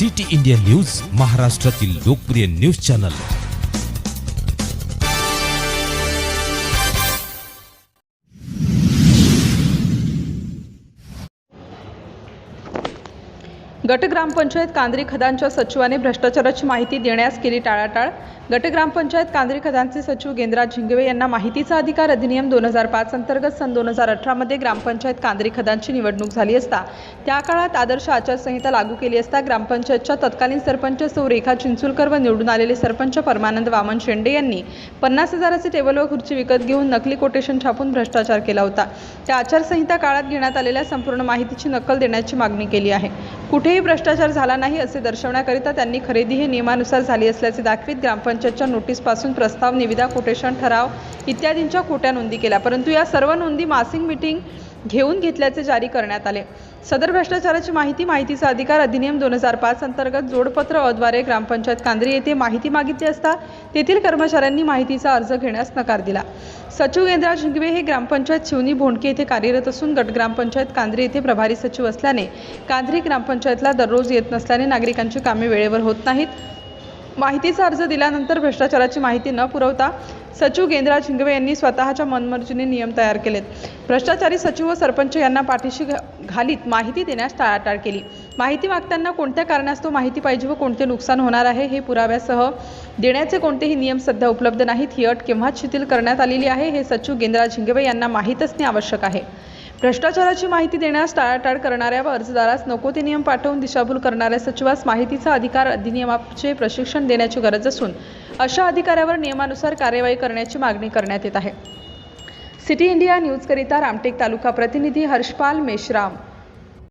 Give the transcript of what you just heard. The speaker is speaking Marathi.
सिटी इंडिया न्यूज महाराष्ट्रातील लोकप्रिय न्यूज चॅनल. गट ग्रामपंचायत कांद्री खदानच्या सचिवाने भ्रष्टाचाराची माहिती देण्यास केली टाळाटाळ. गट ग्रामपंचायत कांद्री खदानचे सचिव गेंद्राज झिंगवे यांना माहितीचा अधिकार अधिनियम दोन हजार पाच अंतर्गत सन दोन हजार अठरामध्ये ग्रामपंचायत कांद्री खदानची निवडणूक झाली असता. त्या काळात आदर्श आचारसंहिता लागू केली असता ग्रामपंचायतच्या तत्कालीन सरपंच सौ रेखा चिंचुलकर व निवडून आलेले सरपंच परमानंद वामन शेंडे यांनी पन्नास हजाराचे टेबल व खुर्ची विकत घेऊन नकली कोटेशन छापून भ्रष्टाचार केला होता. त्या आचारसंहिता काळात घेण्यात आलेल्या संपूर्ण माहितीची नक्कल देण्याची मागणी केली आहे. कुठेही भ्रष्टाचार झाला नाही असे दर्शवण्याकरिता त्यांनी खरेदी हे नियमानुसार झाली असल्याचे दाखवीत पंचायतच्या नोटीसपासून प्रस्ताव निविदा कोटेशन ठराव इत्यादींच्या खोट्या नोंदी केल्या. परंतु या सर्व नोंदी मासिक मिटिंग घेऊन घेतल्याचे जारी करण्यात आले. सदर भ्रष्टाचाराची माहिती माहितीचा अधिकार अधिनियम दोन हजार पाच अंतर्गत जोडपत्र अद्वारे ग्रामपंचायत कांद्री येथे माहिती मागितली असता तेथील कर्मचाऱ्यांनी माहितीचा अर्ज घेण्यास नकार दिला. सचिव गेंद्रा झिंगवे हे ग्रामपंचायत शिवनी भोंडके येथे कार्यरत असून गट ग्रामपंचायत कांद्री येथे प्रभारी सचिव असल्याने कांद्री ग्रामपंचायतला दररोज येत नसल्याने नागरिकांची कामे वेळेवर होत नाहीत. माहितीचा अर्ज दिल्यानंतर भ्रष्टाचाराची माहिती न पुरवता सचिव गेंद्रा झिंगवे यांनी स्वतःच्या मनमर्जीने नियम तयार केलेत. भ्रष्टाचारी सचिव व सरपंच यांना पाठीशी घालीत माहिती देण्यास टाळाटाळ केली. माहिती मागताना कोणत्या कारणास्तव माहिती पाहिजे व कोणते नुकसान होणार आहे हे पुराव्यासह देण्याचे कोणतेही नियम सध्या उपलब्ध नाहीत ही अट केव्हाच शिथिल करण्यात आलेली आहे हे सचिव गेंद्रा झिंगवे यांना माहीत असणे आवश्यक आहे. भ्रष्टाचाराची माहिती देण्यास टाळाटाळ करणाऱ्या व अर्जदारास नको ते नियम पाठवून दिशाभूल करणाऱ्या सचिवास माहितीचा अधिकार अधिनियमाचे प्रशिक्षण देण्याची गरज असून अशा अधिकाऱ्यावर नियमानुसार कार्यवाही करण्याची मागणी करण्यात येत आहे. सिटी इंडिया न्यूजकरिता रामटेक तालुका प्रतिनिधी हर्षपाल मेश्राम